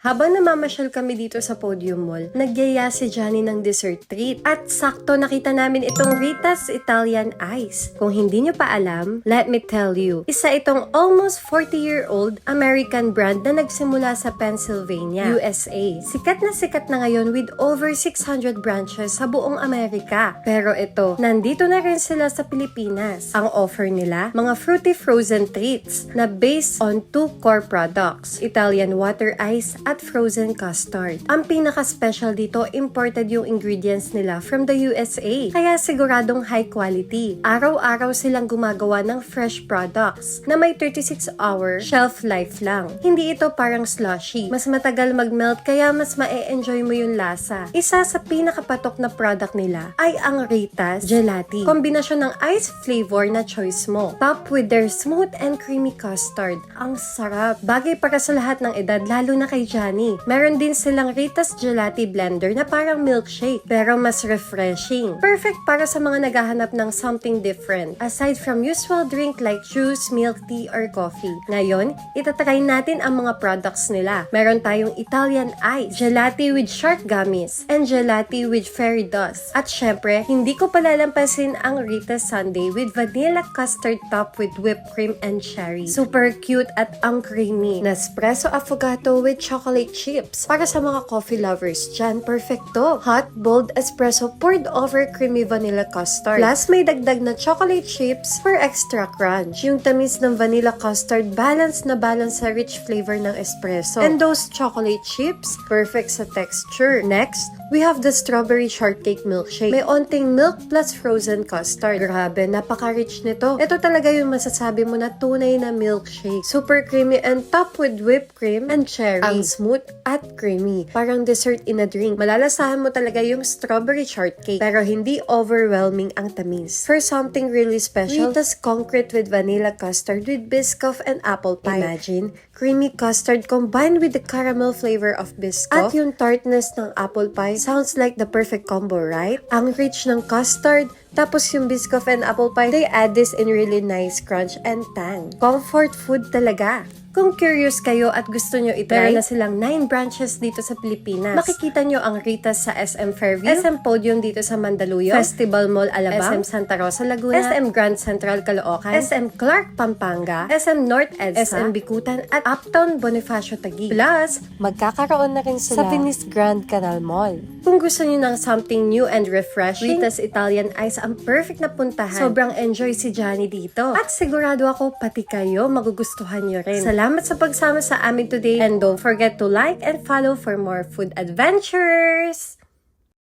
Habang namamasyal kami dito sa Podium Mall, nagyaya si Johnny ng dessert treat. At sakto nakita namin itong Rita's Italian Ice. Kung hindi nyo pa alam, let me tell you, isa itong almost 40-year-old American brand na nagsimula sa Pennsylvania, USA. Sikat na sikat na ngayon with over 600 branches sa buong Amerika. Pero ito, nandito na rin sila sa Pilipinas. Ang offer nila, mga fruity frozen treats na based on two core products, Italian water ice at frozen custard. Ang pinaka-special dito, imported yung ingredients nila from the USA. Kaya siguradong high quality. Araw-araw silang gumagawa ng fresh products na may 36-hour shelf life lang. Hindi ito parang slushy. Mas matagal mag-melt kaya mas ma-enjoy mo yung lasa. Isa sa pinakapatok na product nila ay ang Rita's Gelati. Kombinasyon ng ice flavor na choice mo. Top with their smooth and creamy custard. Ang sarap. Bagay para sa lahat ng edad, lalo na kay Johnny. Meron din silang Rita's Gelati Blender na parang milkshake, pero mas refreshing. Perfect para sa mga naghahanap ng something different. Aside from usual drink like juice, milk tea, or coffee. Ngayon, itatry natin ang mga products nila. Meron tayong Italian Ice, Gelati with shark gummies, and Gelati with fairy dust. At syempre, hindi ko palalampasin ang Rita's Sundae with vanilla custard top with whipped cream and cherry. Super cute at ang creamy. Nespresso affogato with chocolate chips. Para sa mga coffee lovers dyan, perfect to. Hot, bold espresso poured over creamy vanilla custard. Plus, may dagdag na chocolate chips for extra crunch. Yung tamis ng vanilla custard, balance na balance sa rich flavor ng espresso. And those chocolate chips, perfect sa texture. Next, we have the strawberry shortcake milkshake. May onting milk plus frozen custard. Grabe, napaka-rich nito. Ito talaga yung masasabi mo na tunay na milkshake. Super creamy and top with whipped cream and cherry. Ang smooth at creamy. Parang dessert in a drink. Malalasahan mo talaga yung strawberry shortcake pero hindi overwhelming ang tamis. For something really special, Rita's concrete with vanilla custard with biscoff and apple pie. Imagine, creamy custard combined with the caramel flavor of biscoff at yung tartness ng apple pie. Sounds like the perfect combo, right? Ang rich ng custard, tapos yung biscoff and apple pie, they add this in really nice crunch and tang. Comfort food talaga. Kung curious kayo at gusto nyo itry, meron na silang 9 branches dito sa Pilipinas. Makikita nyo ang Ritas sa SM Fairview, SM Podium dito sa Mandaluyong, Festival Mall Alabang, SM Santa Rosa Laguna, SM Grand Central Caloocan, SM Clark Pampanga, SM North EDSA, SM Bikutan, at Uptown Bonifacio Taguig. Plus, magkakaroon na rin sila sa Venice Grand Canal Mall. Kung gusto nyo ng something new and refreshing, Rita's Italian Ice ang perfect na puntahan. Sobrang enjoy si Johnny dito. At sigurado ako pati kayo magugustuhan nyo rin. Salamat sa pagsama sa amin today and don't forget to like and follow for more food adventures!